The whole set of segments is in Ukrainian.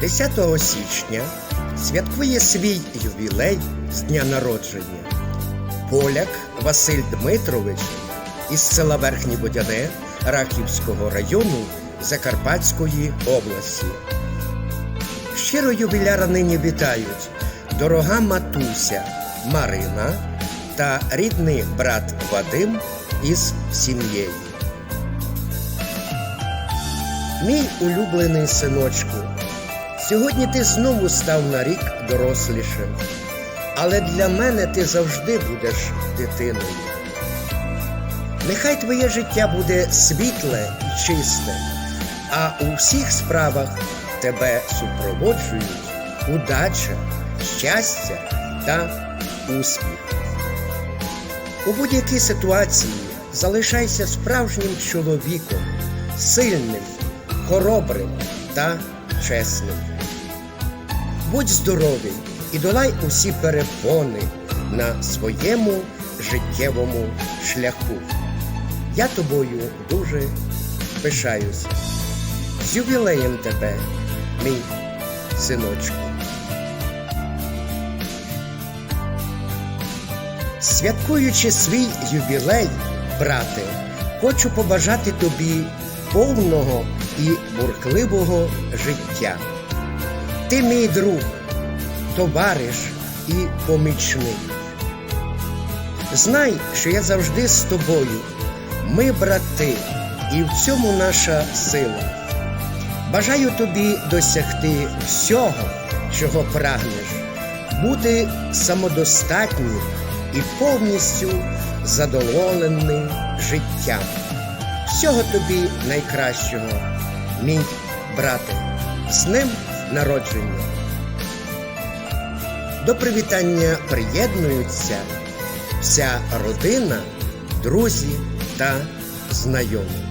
10 січня святкує свій ювілей з дня народження. Поляк Василь Дмитрович із села Верхнє Водяне Рахівського району Закарпатської області. Щиро ювіляра нині вітають дорога матуся Марина та рідний брат Вадим із сім'єю. Мій улюблений синочку, сьогодні ти знову став на рік дорослішим, але для мене ти завжди будеш дитиною. Нехай твоє життя буде світле і чисте, а у всіх справах тебе супроводжують удача, щастя та успіх. У будь-якій ситуації залишайся справжнім чоловіком, сильним, хоробрим та чесним. Будь здоровий і долай усі перепони на своєму життєвому шляху. Я тобою дуже пишаюся. З ювілеєм тебе, мій синочку. Святкуючи свій ювілей, брате, хочу побажати тобі повного і бурхливого життя. Ти мій друг, товариш і помічник. Знай, що я завжди з тобою. Ми брати, і в цьому наша сила. Бажаю тобі досягти всього, чого прагнеш, бути самодостатнім і повністю задоволеним життям. Всього тобі найкращого, мій брате, з ним народження. До привітання приєднуються вся родина, друзі та знайомі.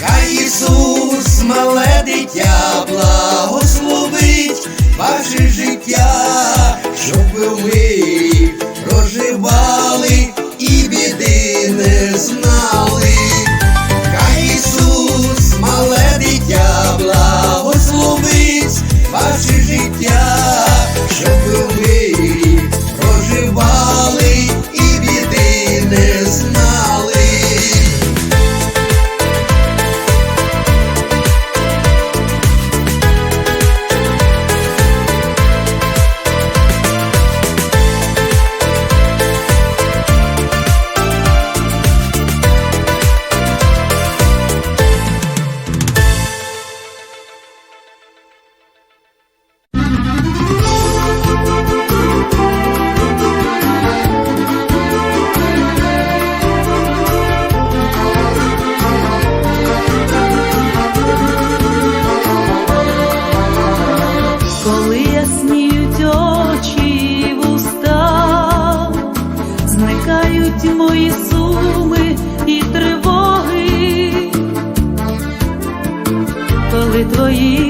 Хай Ісус, мале дитя, благословить ваше життя, щоб ви проживали і біди не знали. 一。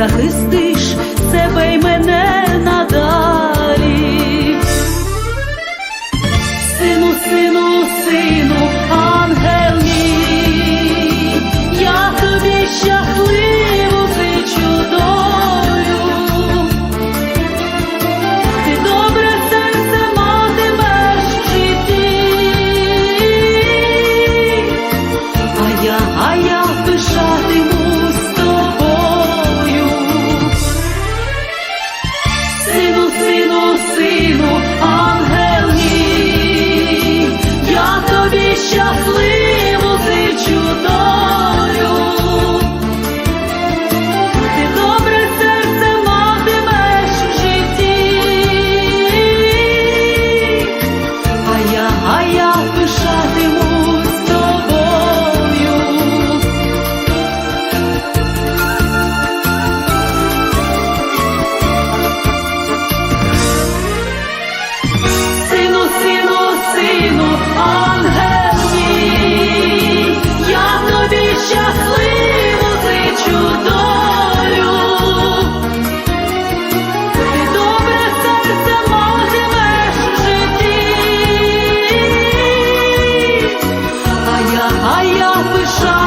захистиш себе й мене. shine.